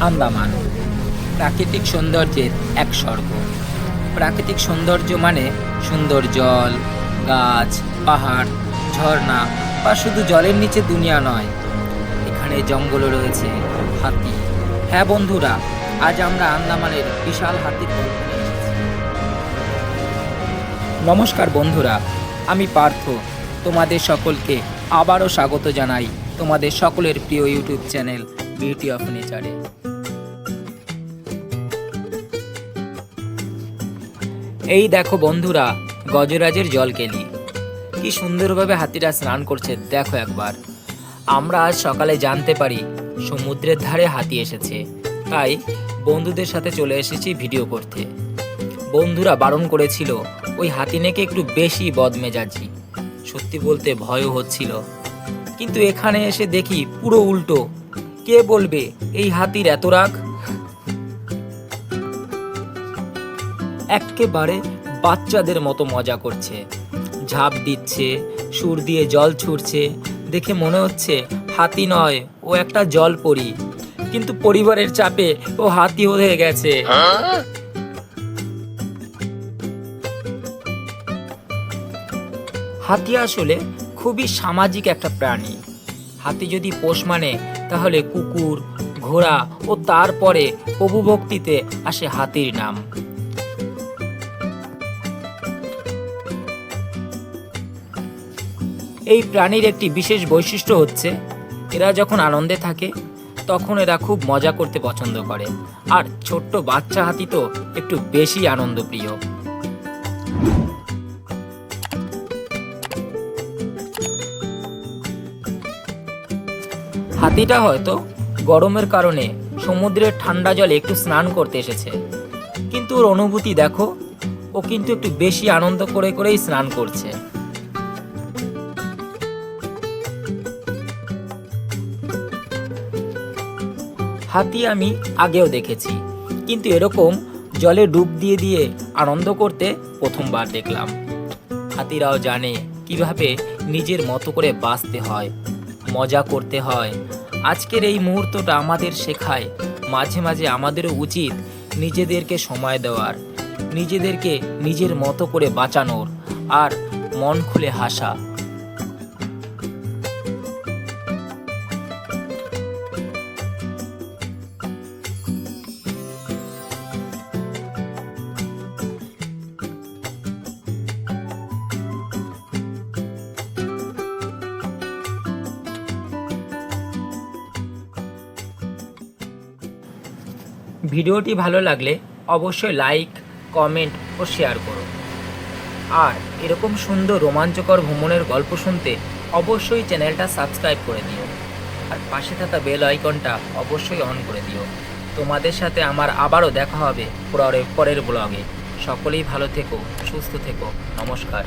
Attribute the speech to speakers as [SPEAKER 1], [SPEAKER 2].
[SPEAKER 1] আন্দামান। প্রাকৃতিক সৌন্দর্যের এক স্বর্গ। প্রাকৃতিক সৌন্দর্য মানে সুন্দর জল, গাছ, পাহাড়, ঝর্ণা বা শুধু জলের নিচে দুনিয়া নয়। এখানে জঙ্গলও রয়েছে, হাতি। হ্যাঁ বন্ধুরা, আজ আমরা আন্দামানের বিশাল হাতির নমস্কার বন্ধুরা, আমি পার্থ। তোমাদের সকলকে আবারও স্বাগত জানাই তোমাদের সকলের প্রিয় ইউটিউব চ্যানেল বিউটি অফ নেচারে। এই দেখো বন্ধুরা, গজরাজের জল জলকেলি। কি সুন্দরভাবে হাতিরা স্নান করছে, দেখো একবার। আমরা আজ সকালে জানতে পারি, সমুদ্রের ধারে হাতি এসেছে। তাই বন্ধুদের সাথে চলে এসেছি ভিডিও করতে। বন্ধুরা বারণ করেছিল, ওই হাতি নাকি একটু বেশি বদমেজাজি। সত্যি বলতে ভয়ও হচ্ছিল। কিন্তু এখানে এসে দেখি পুরো উল্টো। কে বলবে, এই হাতির এত রাগ? এক্কেবারে বাচ্চাদের মতো মজা করছে। ঝাঁপ দিচ্ছে, সুর দিয়ে জল ছুটছে দেখে মনে হচ্ছে হাতি নয়, ও একটা জল পরি কিন্তু পরিবারের চাপে ও হাতি হয়ে গেছে। হাতি আসলে খুবই সামাজিক একটা প্রাণী। হাতি যদি পোষ মানে তাহলে কুকুর, ঘোড়া ও তারপরে প্রভু ভক্তিতে আসে হাতির নাম। এই প্রাণীর একটি বিশেষ বৈশিষ্ট্য হচ্ছে, এরা যখন আনন্দে থাকে, তখন এরা খুব মজা করতে পছন্দ করে। আর ছোট্ট বাচ্চা হাতি তো একটু বেশি আনন্দপ্রিয়। হাতিটা হয়তো গরমের কারণে সমুদ্রের ঠান্ডা জলে একটু স্নান করতে এসেছে। কিন্তু ওর অনুভূতি দেখো, ও কিন্তু একটু বেশি আনন্দ করে করেই স্নান করছে। হাতি আমি আগেও দেখেছি। কিন্তু এরকম জলে ডুব দিয়ে দিয়ে আনন্দ করতে প্রথমবার দেখলাম। হাতিরাও জানে কীভাবে নিজের মতো করে বাঁচতে হয়, মজা করতে হয়। আজকের এই মুহূর্তটা আমাদের শেখায়, মাঝে মাঝে আমাদেরও উচিত নিজেদেরকে সময় দেওয়ার, নিজেদেরকে নিজের মতো করে বাঁচানোর আর মন খুলে হাসা। ভিডিওটি ভালো লাগলে অবশ্যই লাইক কমেন্ট ও শেয়ার করো। আর এরকম সুন্দর রোমাঞ্চকর ভ্রমণের গল্প শুনতে অবশ্যই চ্যানেলটা সাবস্ক্রাইব করে দিও। আর পাশে থাকা বেল আইকনটা অবশ্যই অন করে দিও। তোমাদের সাথে আমার আবারও দেখা হবে পরের পরের ব্লগে সকলেই ভালো থেকো, সুস্থ থেকো, নমস্কার।